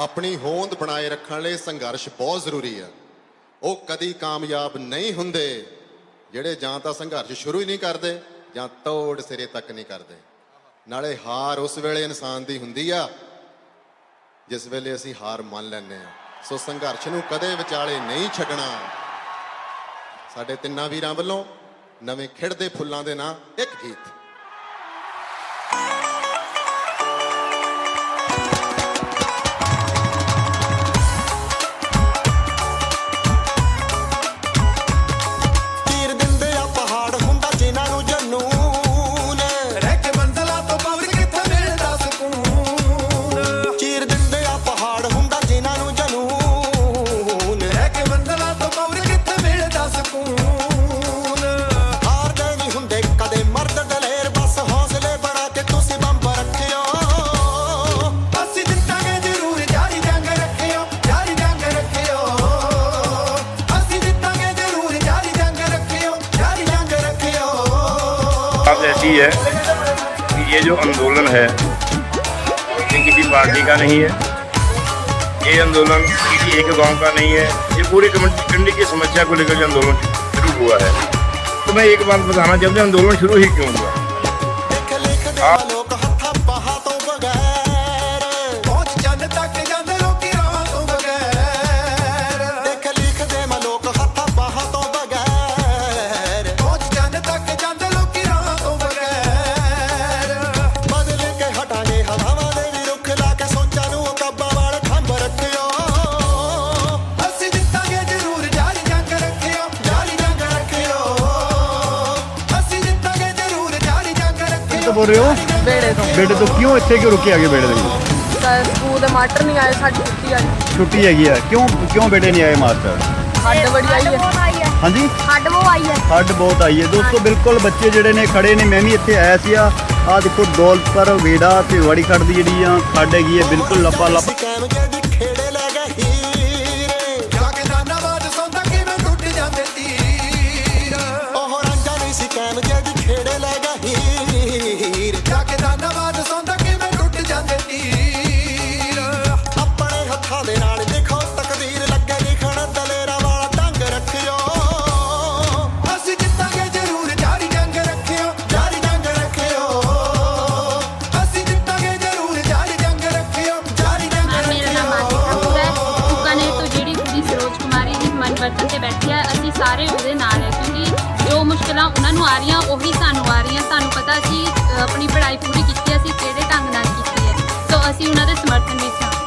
ਆਪਣੀ ਹੋਂਦ ਬਣਾਏ ਰੱਖਣ ਲਈ ਸੰਘਰਸ਼ ਬਹੁਤ ਜ਼ਰੂਰੀ ਆ ਉਹ ਕਦੀ ਕਾਮਯਾਬ ਨਹੀਂ ਹੁੰਦੇ, ਜਿਹੜੇ ਜਾਂ ਤਾਂ ਸੰਘਰਸ਼ ਸ਼ੁਰੂ ਹੀ ਨਹੀਂ ਕਰਦੇ ਜਾਂ ਤੋੜ ਸਿਰੇ ਤੱਕ ਨਹੀਂ ਕਰਦੇ। ਨਾਲੇ ਹਾਰ ਉਸ ਵੇਲੇ ਇਨਸਾਨ ਦੀ ਹੁੰਦੀ ਆ, ਜਿਸ ਵੇਲੇ ਅਸੀਂ ਹਾਰ ਮੰਨ ਲੈਂਦੇ ਆ ਸੋ ਸੰਘਰਸ਼ ਨੂੰ ਕਦੇ ਵਿਚਾਲੇ ਨਹੀਂ ਛੱਡਣਾ। ਸਾਡੇ ਤਿੰਨਾਂ ਵੀਰਾਂ ਵੱਲੋਂ ਨਵੇਂ ਖਿੜਦੇ ਫੁੱਲਾਂ ਦੇ ਨਾਂ ਇੱਕ ਗੀਤ। बात ऐसी है कि ये जो आंदोलन है ये किसी पार्टी का नहीं है ये आंदोलन किसी एक गांव का नहीं है ये पूरी कंडी की समस्या को लेकर जो आंदोलन शुरू हुआ है तो मैं एक बात बताना चाहता हूँ आंदोलन शुरू ही क्यों हुआ ਲਿਖ ਤੋਂ ਬੋਲ ਰਹੇ ਹੋ? ਬੇੜੇ ਤੋਂ। ਬੇਟੇ ਤੋਂ ਕਿਉਂ ਇੱਥੇ ਕਿਉਂ ਰੁਕੇ ਆਗੇ ਬੇਟੇ ਦੇ ਸਕੂਲ ਦੇ ਮਾਸਟਰ ਨਹੀਂ ਆਏ ਸਾਡੀ ਛੁੱਟੀ ਆਈ ਛੁੱਟੀ ਹੈਗੀ ਆ। ਕਿਉਂ ਕਿਉਂ ਬੇਟੇ ਨਹੀਂ ਆਏ ਮਾਸਟਰ? ਹੱਡ ਬੜੀ ਆਈ ਹੈ। ਹਾਂਜੀ? ਹੱਡ ਉਹ ਆਈ ਹੈ। ਹੱਡ ਬਹੁਤ ਆਈ ਹੈ। ਦੋਸਤੋ ਬਿਲਕੁਲ ਬੱਚੇ ਜਿਹੜੇ ਨੇ ਖੜੇ ਨੇ। ਮੈਂ ਵੀ ਇੱਥੇ ਆਇਆ ਸੀ ਆ। ਆ ਦੇਖੋ ਦੌਲਤਪੁਰ ਵੇੜਾ ਤੇ ਵੜੀ ਦੀ ਜਿਹੜੀ ਆ ਖੱਡ ਹੈਗੀ ਹੈ ਬਿਲਕੁਲ ਲੱਪਾ ਲੱਪ ਦੀ ਮਨਵਰਤਨ ਤੇ ਬੈਠੀ ਹੈ, ਅਸੀਂ ਸਾਰੇ ਉਹਦੇ ਨਾਲ ਹੈ, ਕਿਉਂਕਿ ਜੋ ਮੁਸ਼ਕਲਾਂ ਉਹਨਾਂ ਨੂੰ ਆ ਰਹੀਆਂ, ਉਹੀ ਸਾਨੂੰ ਆ ਰਹੀਆਂ। ਸਾਨੂੰ ਪਤਾ ਸੀ ਆਪਣੀ ਪੜ੍ਹਾਈ ਪੂਰੀ ਕੀਤੀ, ਅਸੀਂ ਕਿਹੜੇ ਢੰਗ ਨਾਲ ਕੀਤੀ ਹੈ। ਸੋ ਅਸੀਂ ਉਹਨਾਂ ਦੇ ਸਮਰਥਨ ਵਿੱਚ ਹਾਂ।